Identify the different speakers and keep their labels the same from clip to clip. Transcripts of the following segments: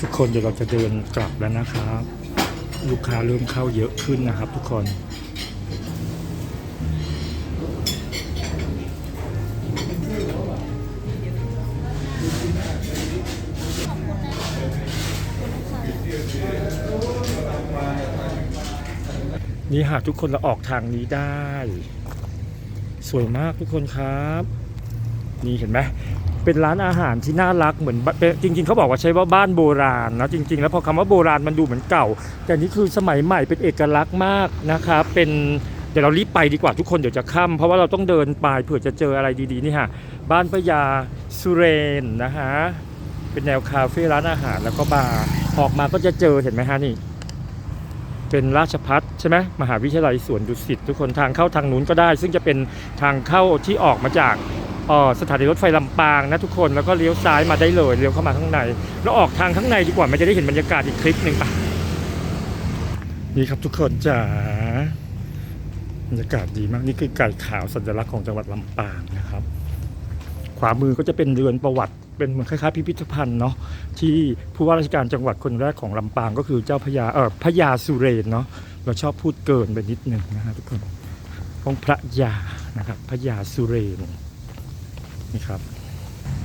Speaker 1: ทุกคนเดี๋ยวเราจะเดินกลับแล้วนะครับ ลูกค้าเริ่มเข้าเยอะขึ้นนะครับ ทุกคนนี่หากทุกคนเราออกทางนี้ได้ สวยมากทุกคนครับ นี่เห็นไหม เป็นร้านอาหารที่น่ารักเหมือนจริง ๆ เขาบอกว่าใช้ว่าบ้านโบราณนะจริง ๆ แล้วพอคำว่าโบราณมันดูเหมือนเก่า แต่นี่คือสมัยใหม่เป็นเอกลักษณ์มากนะครับเป็นเดี๋ยวเรารีบไปดีกว่าทุกคนเดี๋ยวจะค่ำเพราะว่าเราต้องเดินไปเผื่อจะเจออะไรดีๆนี่ฮะบ้านพญาสุเรนนะฮะเป็นแนวคาเฟ่ร้านอาหารแล้วก็บาร์ออกมาก็จะเจอเห็นไหมฮะนี่เป็นราชพัฒใช่ไหมมหาวิทยาลัยสวนดุสิตทุกคนทางเข้าทางนู้นก็ได้ ซึ่งจะเป็นทางเข้าที่ออกมาจาก สถานีรถไฟลำปางนะทุกคนแล้วก็เลี้ยวซ้ายมาได้เลยเลี้ยวเข้ามาข้างใน แล้วออกทางข้างในดีกว่ามันจะได้เห็นบรรยากาศอีกคลิปหนึ่งปะนี่ครับทุกคนจ๋าบรรยากาศดีมากนี่คือไก่ขาวสัญลักษณ์ของจังหวัดลำปางนะครับ ขวามือก็จะเป็นเรือนประวัติเป็นเหมือนคล้ายๆพิพิธภัณฑ์เนาะที่ผู้ว่าราชการจังหวัดคนแรกของลำปางก็คือเจ้าพญาเออพญาสุเรนเนาะเราชอบพูดเกินไปนิดหนึ่งนะฮะทุกคนองพระยานะครับพญาสุเรน นี่ครับ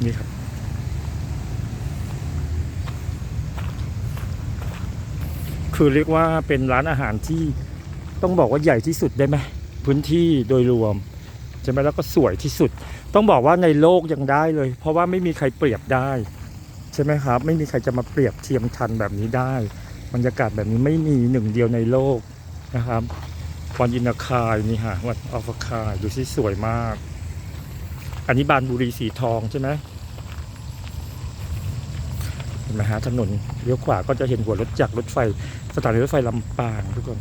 Speaker 1: นี่ครับ คือเรียกว่าเป็นร้านอาหารที่ต้องบอกว่าใหญ่ที่สุดได้ไหมพื้นที่โดยรวมใช่ไหมแล้วก็สวยที่สุด ต้องบอกว่าในโลกยังได้เลย เพราะว่าไม่มีใครเปรียบได้ ใช่ไหมครับ ไม่มีใครจะมาเปรียบเทียมทันแบบนี้ได้ บรรยากาศแบบนี้ไม่มีหนึ่งเดียวในโลกนะครับวันอินทคายนี่ฮะวันอัลฟาคายดูสิสวยมาก อันนี้บานบุรีสีทองใช่ไหมเห็นไหมฮะถนนเลี้ยวขวาก็จะเห็นหัวรถจักรรถไฟ สถานีรถไฟลำปางทุกคน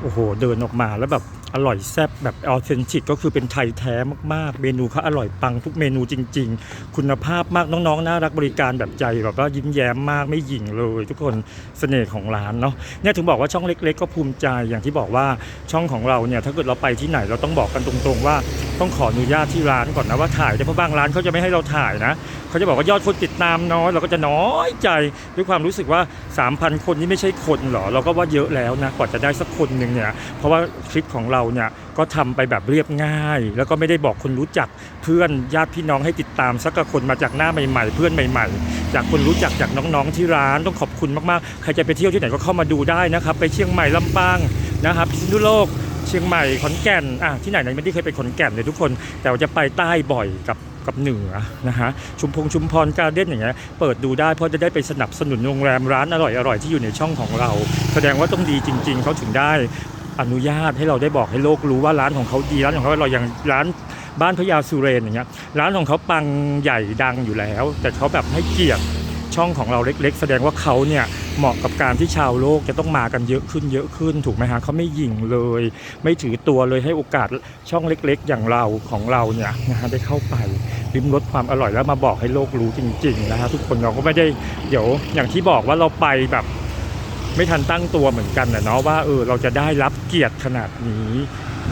Speaker 1: โอ้โห เดินออกมาแล้วแบบ อร่อยแซ่บแบบออเทนติกก็คือเป็นไทยแท้มากๆ เมนูเขาอร่อยปังทุกเมนูจริง ๆ คุณภาพมากน้องๆน่ารักบริการแบบใจแบบว่ายิ้มแย้มมากไม่หยิ่งเลย ทุกคนเสน่ห์ของร้านเนาะเนี่ยถึงบอกว่าช่องเล็ก ๆ ก็ภูมิใจอย่างที่บอกว่าช่องของเราเนี่ยถ้าเกิดเราไปที่ไหนเราต้องบอกกันตรงๆว่า ต้องขออนุญาตที่ร้านก่อนนะว่าถ่ายได้เพราะบางร้านเขาจะไม่ให้เราถ่ายนะเขาจะบอกว่ายอดคนติดตามน้อยเราก็จะน้อยใจด้วยความรู้สึกว่า 3,000 คนนี่ไม่ใช่คนเหรอเราก็ว่าเยอะแล้วนะกว่าจะได้สักคนหนึ่งเนี่ยเพราะว่าคลิปของเราเนี่ยก็ทำไปแบบเรียบง่าย แล้วก็ไม่ได้บอกคนรู้จักเพื่อนญาติพี่น้องให้ติดตามสักกับคนมาจากหน้าใหม่ ๆ เพื่อนใหม่ ๆ จากคนรู้จักจากน้องๆที่ร้านต้องขอบคุณมากๆใครจะไปเที่ยวที่ไหนก็เข้ามาดูได้นะครับ ไปเชียงใหม่ลำปางนะครับพิษณุโลก ชียงใหม่ขอนแก่นอะที่ไหนๆไม่ได้เคยไปขอนแก่นเลยทุกคน แต่ว่าจะไปใต้บ่อยกับกับเหนือนะฮะชุมพงชุมพรการเด้นอย่างเงี้ยเปิดดูได้เพราะจะได้ไปสนับสนุนโรงแรมร้านอร่อยๆที่อยู่ในช่องของเรา แสดงว่าต้องดีจริง ๆเขาถึงได้อนุญาตให้เราได้บอกให้โลกรู้ว่าร้านของเขาดีร้านของเขาอร่อยอย่างร้านบ้านพญาสุเรนอย่างเงี้ยร้านของเขาปังใหญ่ดังอยู่แล้ว แต่เขาแบบให้เกียรติช่องของเราเล็ก ๆ แสดงว่าเขาเนี่ย เหมาะกับการที่ชาวโลกจะต้องมากันเยอะขึ้นเยอะขึ้น ถูกไหมฮะเขาไม่หยิ่งเลย ไม่ถือตัวเลยให้โอกาสช่องเล็กๆ อย่างเราของเราเนี่ยนะฮะได้เข้าไปริมรสความอร่อยแล้วมาบอกให้โลกรู้จริงๆนะฮะทุกคนเราก็ไม่ได้เดี๋ยวอย่างที่บอกว่าเราไปแบบไม่ทันตั้งตัวเหมือนกันนะเนาะว่าเออเราจะได้รับเกียรติขนาดนี้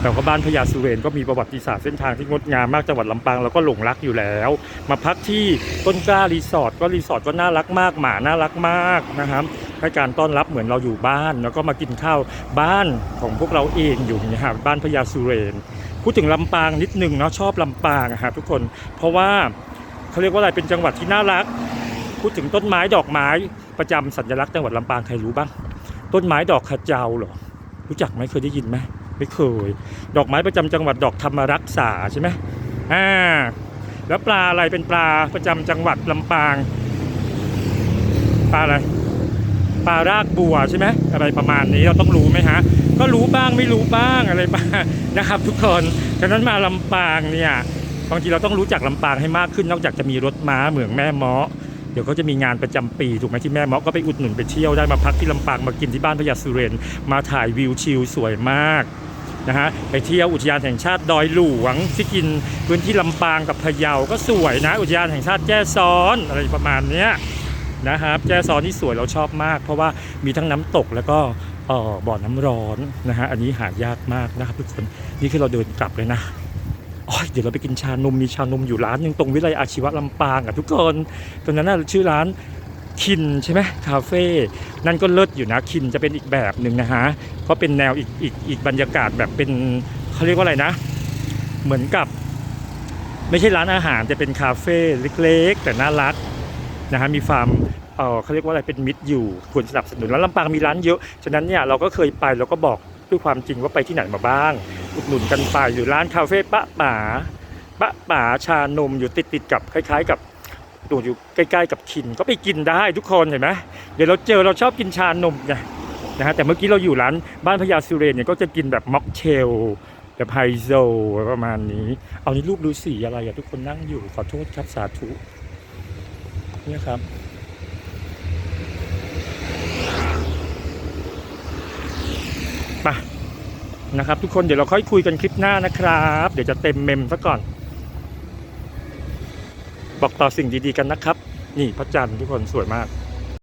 Speaker 1: แต่ก็บ้านพญาสุเรนก็มีประวัติศาสตร์เส้นทางที่งดงามมากจังหวัดลำปางเราก็หลงรักอยู่แล้ว มาพักที่ต้นกล้ารีสอร์ทก็รีสอร์ทก็น่ารักมากหมาน่ารักมากนะครับให้การต้อนรับเหมือนเราอยู่บ้าน แล้วก็มากินข้าวบ้านของพวกเราเองอยู่นี่ยครับบ้านพญาสุเรนพูดถึงลำปางนิดนึงเนาะชอบลำปางอะครับทุกคน เพราะว่าเขาเรียกว่าอะไรเป็นจังหวัดที่น่ารัก พูดถึงต้นไม้ดอกไม้ประจำสัญลักษณ์จังหวัดลำปางใครรู้บ้าง ต้นไม้ดอกขจาเหรอรู้จักไหมเคยได้ยินไหม ไม่เคย ดอกไม้ประจำจังหวัดดอกธรรมรักษาใช่ไหมอ่าแล้วปลาอะไรเป็นปลาประจำจังหวัดลำปาง ปลาอะไรปลารากบัวใช่ไหมอะไรประมาณนี้เราต้องรู้ไหมฮะ ก็รู้บ้างไม่รู้บ้างอะไรบ้างนะครับ ทุกคนฉะนั้นมาลำปางเนี่ยบางทีเราต้องรู้จักลำปางให้มากขึ้นนอกจากจะมีรถม้าเหมืองแม่เมาะเดี๋ยวเขาจะมีงานประจำปีถูกไหมที่แม่เมาะก็ไปอุดหนุนไปเที่ยวได้มาพักที่ลำปางมากินที่บ้านพญาสุเรนมาถ่ายวิวชิลสวยมาก นะฮะไปเที่ยวอุทยานแห่งชาติดอยหลวงที่กินพื้นที่ลำปางกับพะเยาก็สวยนะ อุทยานแห่งชาติแจ้ซ้อนอะไรประมาณเนี้ยนะครับแจ้ซ้อนที่สวยเราชอบมาก เพราะว่ามีทั้งน้ำตกแล้วก็เอ่อบ่อน้ำร้อนนะฮะอันนี้หายากมากนะครับทุกคนนี่คือเราเดินกลับเลยนะเดี๋ยวเราไปกินชานมมีชานมอยู่ร้านหนึ่งตรงวิไลอาชีวะลำปางอะทุกคนตรงนั้นน่ะชื่อร้าน คินใช่ไหมคาเฟ่นั่นก็เลิศอยู่นะคินจะเป็นอีกแบบหนึ่งนะฮะเพราะเป็นแนวอีกอีกอีกบรรยากาศแบบเป็นเขาเรียกว่าอะไรนะ เหมือนกับ ไม่ใช่ร้านอาหารจะเป็นคาเฟ่เล็ก ๆ แต่น่ารักนะฮะมีฟาร์มเออเขาเรียกว่าอะไรเป็นมิตรอยู่ควรสนับสนุนแล้วลำปางมีร้านเยอะฉะนั้นเนี่ยเราก็เคยไปเราก็บอกด้วยความจริงว่าไปที่ไหนมาบ้าง อุดหนุนกันไปหรือร้านคาเฟ่ปะป๋าปะป๋าชานมอยู่ติดติดๆกับคล้าย ๆ กับ ตัวอยู่ใกล้ๆกับคินก็ไปกินได้ทุกคนเห็นไหมเดี๋ยวเราเจอเราชอบกินชานมไงนะฮะแต่เมื่อกี้เราอยู่ร้านบ้านพญาสุเรนเนี่ยก็จะกินแบบม็อกเทลแบบไฮโซประมาณนี้ เอานี่รูปดูสีอะไรอะทุกคนนั่งอยู่ขอโทษครับสาธุเนี่ยครับไปนะครับทุกคนเดี๋ยวเราค่อยคุยกันคลิปหน้านะครับ เดี๋ยวจะเต็มเมมซะก่อน บอกต่อสิ่งดีๆกันนะครับ นี่พระจันทร์ทุกคนสวยมาก